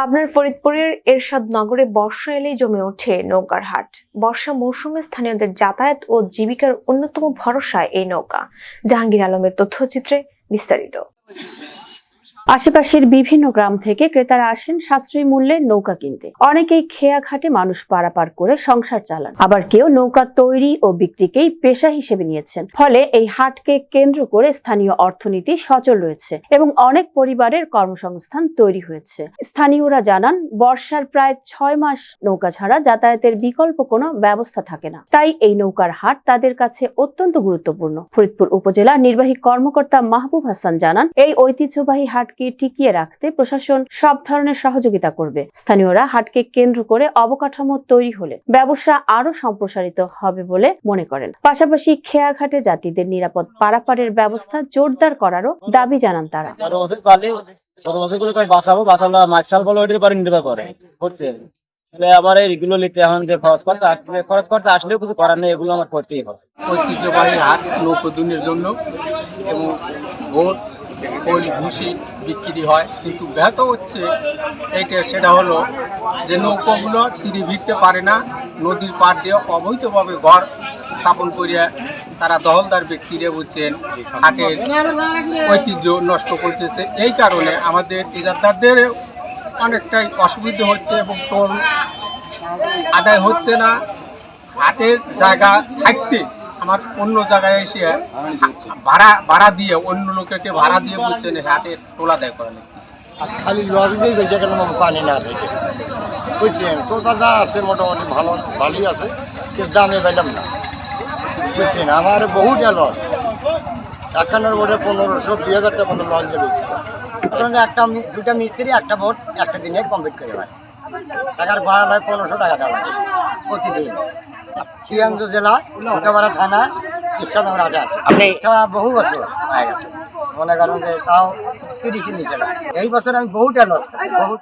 পাবনার ফরিদপুরের এরশাদ নগরে বর্ষা এলেই জমে ওঠে নৌকার হাট। বর্ষা মৌসুমে স্থানীয়দের যাতায়াত ও জীবিকার অন্যতম ভরসা এই নৌকা। জাহাঙ্গীর আলমের তথ্যচিত্রে বিস্তারিত। আশেপাশের বিভিন্ন গ্রাম থেকে ক্রেতারা আসেন সাশ্রয়ী মূল্যে নৌকা কিনতে। অনেকেই খেয়া ঘাটে মানুষ পারাপার করে সংসার চালান। আবার কেউ নৌকা তৈরি ও বিক্রিকেই পেশা হিসেবে নিয়েছেন। ফলে এই হাটকে কেন্দ্র করে স্থানীয় অর্থনীতি সচল রয়েছে এবং অনেক পরিবারের কর্মসংস্থান তৈরি হয়েছে। স্থানীয়রা জানান, বর্ষার প্রায় ছয় মাস নৌকা ছাড়া যাতায়াতের বিকল্প কোনো ব্যবস্থা থাকে না। তাই এই নৌকার হাট তাদের কাছে অত্যন্ত গুরুত্বপূর্ণ। ফরিদপুর উপজেলার নির্বাহী কর্মকর্তা মাহবুব হাসান জানান, এই ঐতিহ্যবাহী হাটকে টিকিয়ে রাখতে প্রশাসন সব ধরনের সহযোগিতা করবে। স্থানীয়রা হাটকে কেন্দ্র করে অবকাঠামো তৈরি হলে ব্যবসা আরও সম্প্রসারিত হবে বলে মনে করেন। পাশাপাশি খেয়াঘাটে যাত্রীদের নিরাপদ পারাপারের ব্যবস্থা জোরদার করারও দাবি জানান তারা। গত বছর পারলে গত বছর করে কয় বাঁচাবো বাঁচালো মার্শাল ওইটার পরে নিতে পারে করছে। তাহলে আমার এইগুলো নিতে এখন যে খরচ করতে আসলে খরচ করতে আসলেও কিছু করার নেই এগুলো আমার করতেই হবে। ঐতিহ্যবাহী হাট নৌকোদুনের জন্য এবং ভোট খোল ভুসি বিক্রি হয়। কিন্তু ব্যাহত হচ্ছে এইটা সেটা হলো যে নৌকোগুলো তীরে ভিড়তে পারে না, নদীর পাড় দিয়ে অবৈধভাবে ঘর স্থাপন করিয়া তারা দহলদার ব্যক্তিরা বলছেন, হাটের ঐতিহ্য নষ্ট করতেছে। এই কারণে আমাদের ইজাদারদের অনেকটাই অসুবিধা হচ্ছে এবং টোল আদায় হচ্ছে না। হাটের জায়গা থাকতে আমার অন্য জায়গায় এসে ভাড়া ভাড়া দিয়ে, অন্য লোকেকে ভাড়া দিয়ে বলছেন হাটের টোল আদায় করা লাগতেছে। খালি দিয়ে পানি না আছে, মোটামুটি ভালো, ভালোই আছে, কিন্তু দামে না। আমার বহুত লস। একখানের বোর্ডে পনেরোশো, দুই হাজার টাকা লস দিয়ে একটা দুটা মিস্ত্রি, একটা বোর্ড, একটা দিনে কমপ্লিট করে হয়। টাকার ভাড়া লাগে পনেরোশো টাকা দেওয়া প্রতিদিন। শিয়াংজ জেলা ওটাপাড়া থানা ঈশ্বরনগর হাটে আছে। আপনি বহু বছর হয়ে গেছে মনে করেন যে তাও তিরিশের নিচে না। এই বছর আমি বহুটা লস বহু